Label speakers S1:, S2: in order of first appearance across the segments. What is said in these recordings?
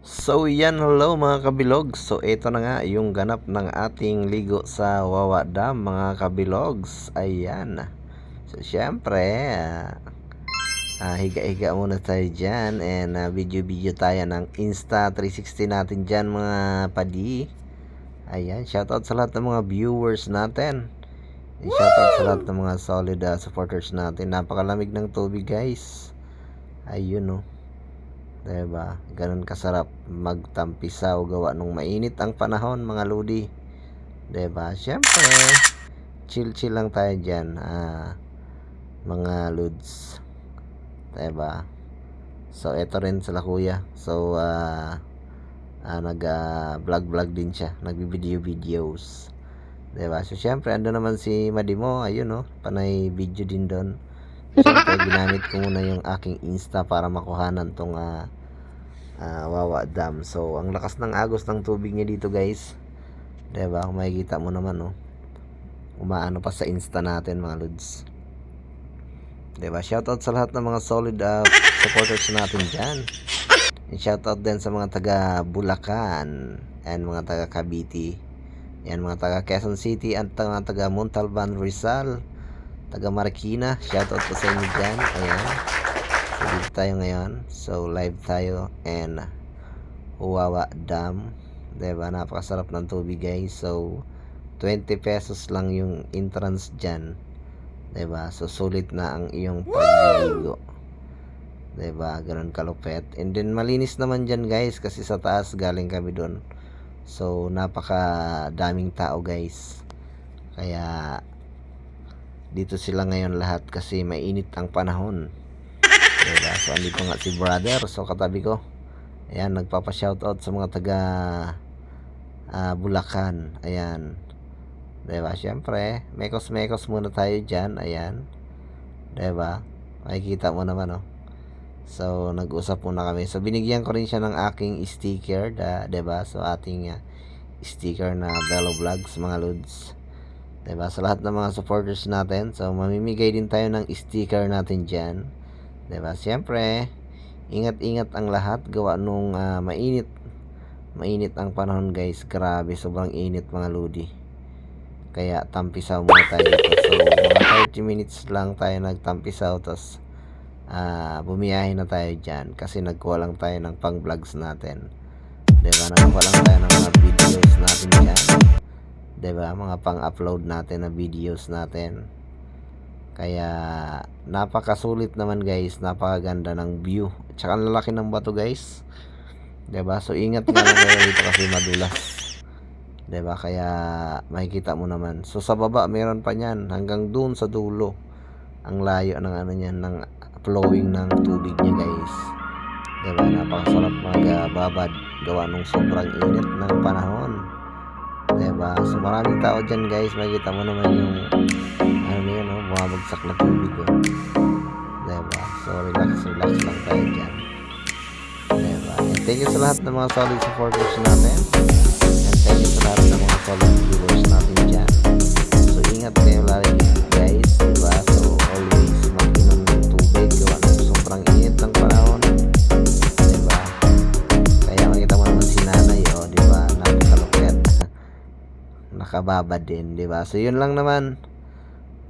S1: So yan, hello mga kabilog. So ito na nga yung ganap ng ating ligo sa Wawa Dam mga kabilogs. Ayan. So syempre, ah, ah, higa-higa muna tayo dyan and ah, video-video tayo ng Insta 360 natin dyan mga padi. Ayan, shoutout sa lahat ng mga viewers natin. Shoutout sa lahat ng mga solid ah, supporters natin. Napakalamig ng tubig guys. Ayun oh. Diba? Ganun kasarap magtampisaw gawa nung mainit ang panahon mga ludi. Diba? Siyempre, chill-chill lang tayo dyan. Ah, mga ludes. Diba? So, ito rin sila kuya. So, ah, ah, nag-vlog-vlog din siya. Nag-video-videos. Diba? So, syempre, ando naman si Madimo. Ayun, no? Panay video din doon. Siyempre, ginamit ko muna yung aking Insta para makuhanan tong ah, ah, Wawa Dam. So, ang lakas ng agos ng tubig niya dito, guys. 'Di ba? Kung makikita mo naman, no. Umaano pa sa Insta natin, mga lods. 'Di ba? Shoutout sa lahat ng mga solid ah, supporters natin diyan. And shoutout din sa mga taga Bulacan and mga taga Cavite. Yan mga taga Quezon City at mga taga Montalban, Rizal taga Marikina. Shoutout po sa inyo dyan. Ayan. So, dito tayo ngayon. So, live tayo and Huwawa Dam. Diba? Napakasarap ng tubig guys. So, 20 pesos lang yung entrance dyan. Diba? So, sulit na ang iyong pagliligo. Diba? Ganun kalupet. And then, malinis naman dyan guys. Kasi sa taas galing kami doon. So, napaka daming tao guys. Kaya, dito sila ngayon lahat kasi mainit ang panahon. Diba? So, andito nga si brother. So, katabi ko. Ayan, nagpapa-shoutout sa mga taga ah, Bulacan. Ayan. Diba? Siyempre, mekos-mekos muna tayo dyan. Ayan. Diba? Makikita mo naman, oh. So, nag-usap muna kami. So, binigyan ko rin siya ng aking sticker, da, ba? So, ating ah, sticker na Bello Vlogs, mga lods. 'Di ba? Sa lahat ng mga supporters natin. So, mamimigay din tayo ng sticker natin diyan. 'Di ba? Siyempre, ingat-ingat ang lahat gawa nung ah, mainit. Mainit ang panahon, guys. Grabe, sobrang init mga lodi. Kaya tampisaw muna tayo dito. So, mga 30 minutes lang tayo nagtampisaw. Tapos, ah bumiyahe na tayo dyan. Kasi nagkuha lang tayo ng pang-vlogs natin. Diba? Nagkuha lang tayo ng mga videos natin dyan. Diba? Mga pang-upload natin na videos natin. Kaya, napakasulit naman guys. Napakaganda ng view. Tsaka ang lalaki ng bato guys. Diba? So, ingat nga lang kayo dito kasi madulas. ba? Kaya makikita mo naman. So sa baba meron pa niyan hanggang doon sa dulo. Ang layo ng ano niyan ng flowing ng tubig niya, guys. 'Di ba? Napakasarap magbabad gawa nung sobrang init ng panahon. 'Di ba? So maraming tao diyan, guys. Makikita mo naman yung ano yun, no? bumabagsak na tubig, oh. 'Di ba? So relax, relax lang tayo diyan. 'Di ba? And thank you sa lahat ng mga solid supporters natin. And thank you sa lahat ng mga solid viewers natin dyan. So, ingat kayo lagi Nakababa din, diba? So, yun lang naman.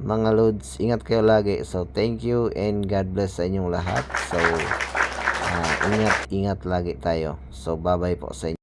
S1: Mga loads, ingat kayo lagi. So, thank you and God bless sa inyong lahat. So, ah, ingat, ingat lagi tayo. So, bye-bye po sa inyo.